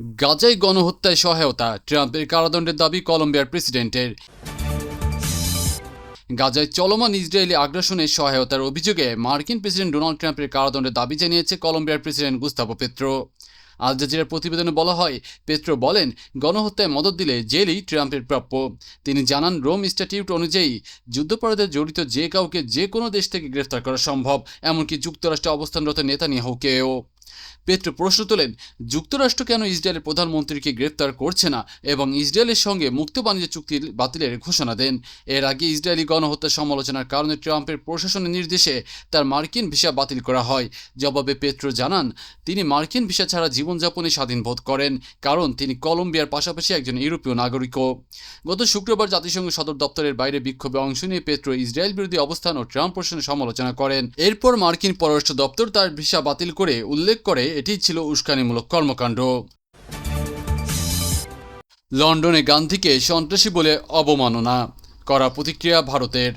গাজায় গণহত্যায় সহায়তা, ট্রাম্পের কারাদণ্ডের দাবি কলম্বিয়ার প্রেসিডেন্টের। গাজায় চলমান ইসরায়েলি আগ্রাসনের সহায়তার অভিযোগে মার্কিন প্রেসিডেন্ট ডোনাল্ড ট্রাম্পের কারাদণ্ডের দাবি জানিয়েছে কলম্বিয়ার প্রেসিডেন্ট গুস্তাভো পেত্রো। আল জাজিরার প্রতিবেদনে বলা হয়, পেত্রো বলেন, গণহত্যায় মদত দিলে জেলই ট্রাম্পের প্রাপ্য। তিনি জানান, রোম ইনস্টিটিউট অনুযায়ী যুদ্ধপরাধে জড়িত যে কাউকে যে কোনো দেশ থেকে গ্রেফতার করা সম্ভব, এমনকি যুক্তরাষ্ট্রে অবস্থানরত নেতা নেতানিয়াহুকেও। পেত্র প্রশ্ন তোলেন, যুক্তরাষ্ট্র কেন ইসরায়েলের প্রধানমন্ত্রীকে গ্রেপ্তার করছে না এবং ইসরায়েলের সঙ্গে মুক্ত বাণিজ্য চুক্তি বাতিলের ঘোষণা দেন? এর আগে ইসরায়েলি গণহত্যা সমালোচনার কারণে ট্রাম্পের প্রশাসনের নির্দেশে তার মার্কিন ভিসা বাতিল করা হয়। জবাবে পেত্র জানান, তিনি মার্কিন ভিসা ছাড়া জীবনযাপনে স্বাধীন বোধ করেন, কারণ তিনি কলম্বিয়ার পাশাপাশি একজন ইউরোপীয় নাগরিকও। গত শুক্রবার জাতিসংঘ সদর দপ্তরের বাইরে বিক্ষোভে অংশ নিয়ে পেত্র ইসরায়েল বিরোধী অবস্থান ও ট্রাম্প প্রশাসনের সমালোচনা করেন। এরপর মার্কিন পররাষ্ট্র দপ্তর তার ভিসা বাতিল করে উল্লেখ করে এটি ছিল উস্কানিমূলক কর্মকাণ্ড। লন্ডনে গান্ধীকে সন্ত্রাসী বলে অবমাননা করা প্রতিক্রিয়া ভারতের।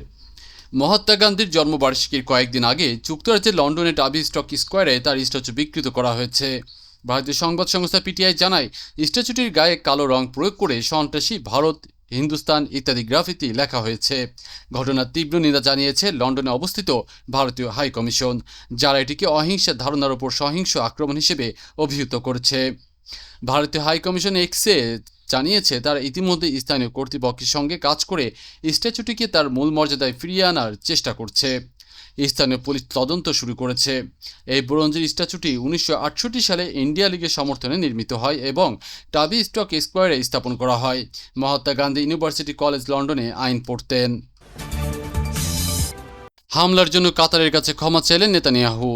মহাত্মা গান্ধীর জন্মবার্ষিকীর কয়েকদিন আগে যুক্তরাজ্যের লন্ডনে টাবি স্টক স্কোয়ারে তার স্ট্যাচু বিকৃত করা হয়েছে। ভারতীয় সংবাদ সংস্থা পিটিআই জানায়, স্ট্যাচুটির গায়ে কালো রং প্রয়োগ করে সন্ত্রাসী ভারত হিন্দুস্তান ইত্যাদি গ্রাফিতি লেখা হয়েছে। ঘটনার তীব্র নিন্দা জানিয়েছে লন্ডনে অবস্থিত ভারতীয় হাই কমিশন, যারা এটিকে অহিংসার ধারণার ওপর সহিংস আক্রমণ হিসেবে অভিহিত করছে। ভারতীয় হাই কমিশন এক্সে জানিয়েছে, তারা ইতিমধ্যে স্থানীয় কর্তৃপক্ষের সঙ্গে কাজ করে স্ট্যাচুটিকে তার মূল মর্যাদায় ফিরিয়ে আনার চেষ্টা করছে। স্থানীয় পুলিশ তদন্ত শুরু করেছে। এই ব্রোঞ্জের স্ট্যাচুটি উনিশশো আটষট্টি সালে ইন্ডিয়া লীগের সমর্থনে নির্মিত হয় এবং টাবি স্টক স্কোয়ারে স্থাপন করা হয়। মহাত্মা গান্ধী ইউনিভার্সিটি কলেজ লন্ডনে আইন পড়তেন। হামলার জন্য কাতারের কাছে ক্ষমা চাইলেন নেতানিয়াহু।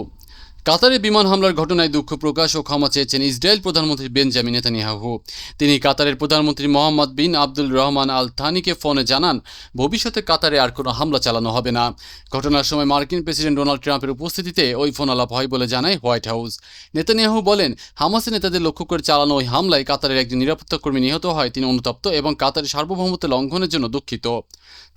কাতারে বিমান হামলার ঘটনায় দুঃখ প্রকাশ ও ক্ষমা চেয়েছেন ইসরায়েল প্রধানমন্ত্রী বেঞ্জামিন নেতানিয়াহু। তিনি কাতারের প্রধানমন্ত্রী মোহাম্মদ বিন আব্দুল রহমান আল থানিকে ফোনে জানান, ভবিষ্যতে কাতারে আর কোনো হামলা চালানো হবে না। ঘটনার সময় মার্কিন প্রেসিডেন্ট ডোনাল্ড ট্রাম্পের উপস্থিতিতে ওই ফোন আলাপ হয় বলে জানায় হোয়াইট হাউস। নেতানিয়াহু বলেন, হামাসের নেতাদের লক্ষ্য করে চালানো ওই হামলায় কাতারের একজন নিরাপত্তা কর্মী নিহত হয়, তিনি অনুতপ্ত এবং কাতারের সার্বভৌমত্ব লঙ্ঘনের জন্য দুঃখিত।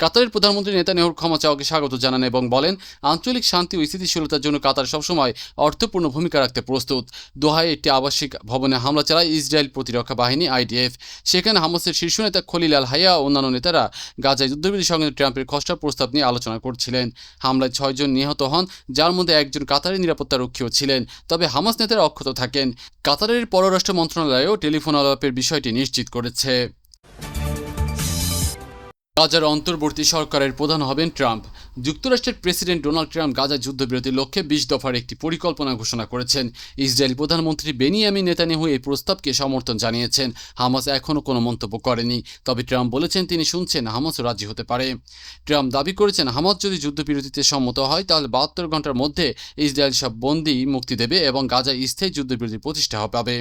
কাতারের প্রধানমন্ত্রী নেতানিয়াহুর ক্ষমা চাওয়াকে স্বাগত জানান এবং বলেন, আঞ্চলিক শান্তি ও স্থিতিশীলতার জন্য কাতার সবসময় অর্থপূর্ণ ভূমিকা রাখতে প্রস্তুত। দোহায় একটি আবাসিক ভবনে হামলা চালায় ইসরায়েল প্রতিরক্ষা বাহিনী, আইডিএফ। সেখানে হামাসের শীর্ষ নেতা খলিল আল হাইয়া ও অন্যান্য নেতারা গাজায় যুদ্ধবিরতির সঙ্গে ট্রাম্পের খসড়া প্রস্তাব নিয়ে আলোচনা করছিলেন। হামলায় ছয়জন নিহত হন, যার মধ্যে একজন কাতারের নিরাপত্তা রক্ষীও ছিলেন। তবে হামাস নেতারা অক্ষত থাকেন। কাতারের পররাষ্ট্র মন্ত্রণালয়ও টেলিফোন আলাপের বিষয়টি নিশ্চিত করেছে। গাজার অন্তর্বর্তী সরকারের প্রধান হবেন ট্রাম্প। যুক্তরাষ্ট্রের প্রেসিডেন্ট ডোনাল্ড ট্রাম্প গাজা যুদ্ধবিরতির লক্ষ্যে বিশ দফার একটি পরিকল্পনা ঘোষণা করেছেন। ইসরায়েল প্রধানমন্ত্রী বেনিয়ামিন নেতানিয়াহু এই প্রস্তাবকে সমর্থন জানিয়েছেন। হামাস এখনও কোনো মন্তব্য করেনি, তবে ট্রাম্প বলেছেন তিনি শুনছেন হামাসও রাজি হতে পারে। ট্রাম্প দাবি করেছেন, হামাস যদি যুদ্ধবিরতিতে সম্মত হয়, তাহলে বাহাত্তর ঘণ্টার মধ্যে ইসরায়েল সব বন্দি মুক্তি দেবে এবং গাজায় স্থায়ী যুদ্ধবিরতি প্রতিষ্ঠা পাবে।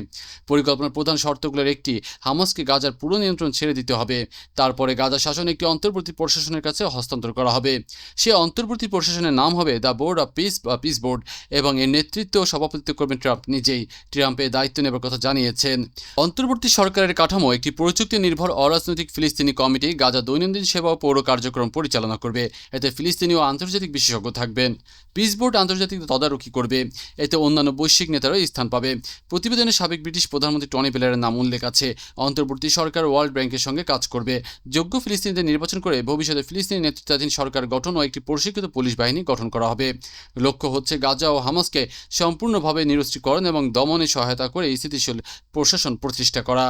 পরিকল্পনার প্রধান শর্তগুলোর একটি, হামাসকে গাজার পুরো নিয়ন্ত্রণ ছেড়ে দিতে হবে। তারপরে গাজা শাসন একটি অন্তর্বর্তী প্রশাসনের কাছে হস্তান্তর করা হবে। সে অন্তর্বর্তী প্রশাসনের নাম হবে দ্য বোর্ড অফ পিস বা পিস বোর্ড এবং এর নেতৃত্ব সভাপতিত্ব করবেন ট্রাম্প। নিজেই ট্রাম্প দায়িত্ব নেবার কথা জানিয়েছেন। অন্তর্বর্তী সরকারের কাঠামো একটি প্রযুক্তি নির্ভর অরাজনৈতিক ফিলিস্তিনি কমিটি, গাজা দৈনন্দিন সেবা ও পৌর কার্যক্রম পরিচালনা করবে। এতে ফিলিস্তিনি ও আন্তর্জাতিক বিশেষজ্ঞ থাকবেন। পিস বোর্ড আন্তর্জাতিক তদারকি করবে। এতে অন্যান্য বৈশ্বিক নেতারাও স্থান পাবে। প্রতিবেদনে সাবেক ব্রিটিশ প্রধানমন্ত্রী টনি ব্লেয়ারের নাম উল্লেখ আছে। অন্তর্বর্তী সরকার ওয়ার্ল্ড ব্যাংকের সঙ্গে কাজ করবে। যোগ্য ফিলিস্তিনিদের নির্বাচন করে ভবিষ্যতে ফিলিস্তিনি নেতৃত্বাধীন সরকার গঠন ও একটি প্রশিক্ষিত পুলিশ বাহিনী গঠন করা হবে। লক্ষ্য হচ্ছে গাজা ও হামাসকে সম্পূর্ণভাবে নিরস্ত্রীকরণ এবং দমনে সহায়তা করে স্থিতিশীল প্রশাসন প্রতিষ্ঠা করা।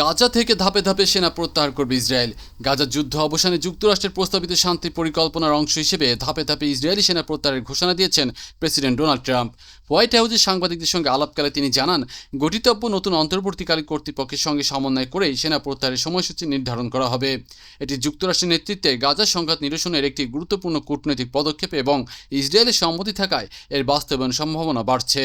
গাজা থেকে ধাপে ধাপে সেনা প্রত্যাহার করবে ইসরায়েল। গাজার যুদ্ধ অবসানে যুক্তরাষ্ট্রের প্রস্তাবিত শান্তি পরিকল্পনার অংশ হিসেবে ধাপে ধাপে ইসরায়েলি সেনা প্রত্যাহারের ঘোষণা দিয়েছেন প্রেসিডেন্ট ডোনাল্ড ট্রাম্প। হোয়াইট হাউসে সাংবাদিকদের সঙ্গে আলাপকালে তিনি জানান, গঠিতব্য নতুন অন্তর্বর্তীকালীন কর্তৃপক্ষের সঙ্গে সমন্বয় করেই সেনা প্রত্যাহারের সময়সূচি নির্ধারণ করা হবে। এটি যুক্তরাষ্ট্রের নেতৃত্বে গাজার সংঘাত নিরসনের একটি গুরুত্বপূর্ণ কূটনৈতিক পদক্ষেপ এবং ইসরায়েলের সম্মতি থাকায় এর বাস্তবায়ন সম্ভাবনা বাড়ছে।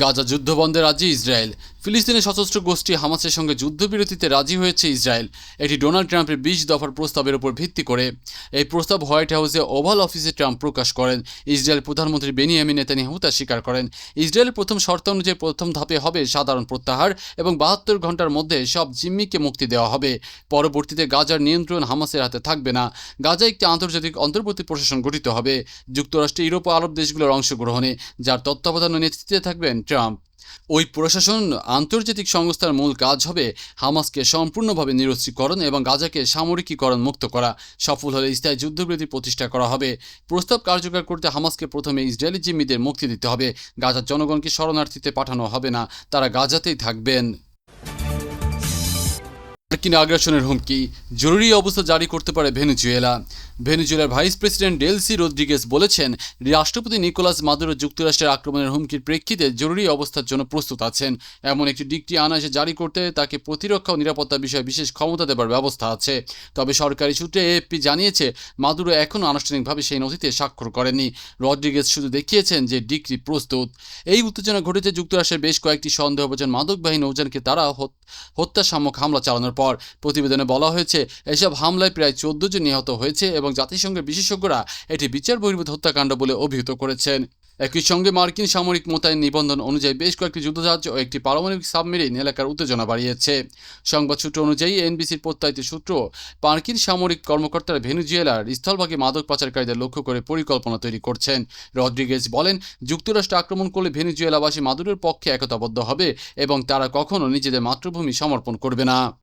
গাজা যুদ্ধবন্ধে রাজি ইসরায়েল। ফিলিস্তিনের সশস্ত্র গোষ্ঠী হামাসের সঙ্গে যুদ্ধবিরতিতে রাজি হয়েছে ইসরায়েল। এটি ডোনাল্ড ট্রাম্পের বিশ দফার প্রস্তাবের উপর ভিত্তি করে এই প্রস্তাব হোয়াইট হাউসে ওভাল অফিসে ট্রাম্প প্রকাশ করেন। ইসরায়েল প্রধানমন্ত্রী বেনিয়ামিন নেতানিয়াহু তা স্বীকার করেন। ইসরায়েলের প্রথম শর্ত অনুযায়ী প্রথম ধাপে হবে সাধারণ প্রত্যাহার এবং বাহাত্তর ঘণ্টার মধ্যে সব জিম্মিকে মুক্তি দেওয়া হবে। পরবর্তীতে গাজার নিয়ন্ত্রণ হামাসের হাতে থাকবে না। গাজা একটি আন্তর্জাতিক অন্তর্বর্তী প্রশাসন গঠিত হবে। যুক্তরাষ্ট্র ইউরোপ আরব দেশগুলোর অংশগ্রহণে, যার তত্ত্বাবধান নেতৃত্বে থাকবেন ট্রাম্প। ওই প্রশাসন আন্তর্জাতিক সংস্থার মূল কাজ হবে হামাসকে সম্পূর্ণভাবে নিরস্ত্রীকরণ এবং গাজাকে সামরিকীকরণ মুক্ত করা। সফল হলে স্থায়ী যুদ্ধবিরতি প্রতিষ্ঠা করা হবে। প্রস্তাব কার্যকর করতে হামাসকে প্রথমে ইসরায়েলি জিম্মিদের মুক্তি দিতে হবে। গাজার জনগণকে শরণার্থীতে পাঠানো হবে না। তারা গাজাতেই থাকবেন। মার্কিন আগ্রাসনের হুমকি। জরুরি অবস্থা জারি করতে পারে ভেনেজুয়েলা। ভেনেজুয়েলার ভাইস প্রেসিডেন্ট ডেলসি রদ্রিগেস বলেছেন, রাষ্ট্রপতি নিকোলাস মাদুরো যুক্তরাষ্ট্রের আক্রমণের হুমকির প্রেক্ষিতে জরুরি অবস্থার জন্য প্রস্তুত আছেন। এমন একটি ডিক্রি আনাসে জারি করতে তাকে প্রতিরক্ষা ও নিরাপত্তা বিষয়ে বিশেষ ক্ষমতা দেবার ব্যবস্থা আছে। তবে সরকারি সূত্রে এএফপি জানিয়েছে, মাদুরো এখনও আনুষ্ঠানিকভাবে সেই নথিতে স্বাক্ষর করেনি রদ্রিগেস শুধু দেখিয়েছেন যে ডিক্রি প্রস্তুত। এই উত্তেজনা ঘটেছে যুক্তরাষ্ট্রের বেশ কয়েকটি সন্দেহভাজন মাদকবাহী নৌযানকে তারা হত- হত্যা সামক হামলা চালানোর পর প্রতিবেদনে বলা হয়েছে, এসব হামলায় প্রায় চোদ্দ জন নিহত হয়েছে এবং জাতিসংঘের বিশেষজ্ঞরা এটি বিচার বহির্ভূত হত্যাকাণ্ড বলে অভিহিত করেছেন। একই সঙ্গে মার্কিন সামরিক মোতায়েন নিবন্ধন অনুযায়ী বেশ কয়েকটি যুদ্ধজাহাজ ও একটি পারমাণবিক সাবমেরিন এলাকার উত্তেজনা বাড়িয়েছে। সংবাদ সূত্র অনুযায়ী এনবিসির প্রত্যায়িত সূত্র, মার্কিন সামরিক কর্মকর্তারা ভেনেজুয়েলার স্থলভাগে মাদক পাচারকারীদের লক্ষ্য করে পরিকল্পনা তৈরি করছেন। রদ্রিগেজ বলেন, যুক্তরাষ্ট্র আক্রমণ করলে ভেনেজুয়েলাবাসী মাদুরের পক্ষে একতাবদ্ধ হবে এবং তারা কখনো নিজেদের মাতৃভূমি সমর্পণ করবে না।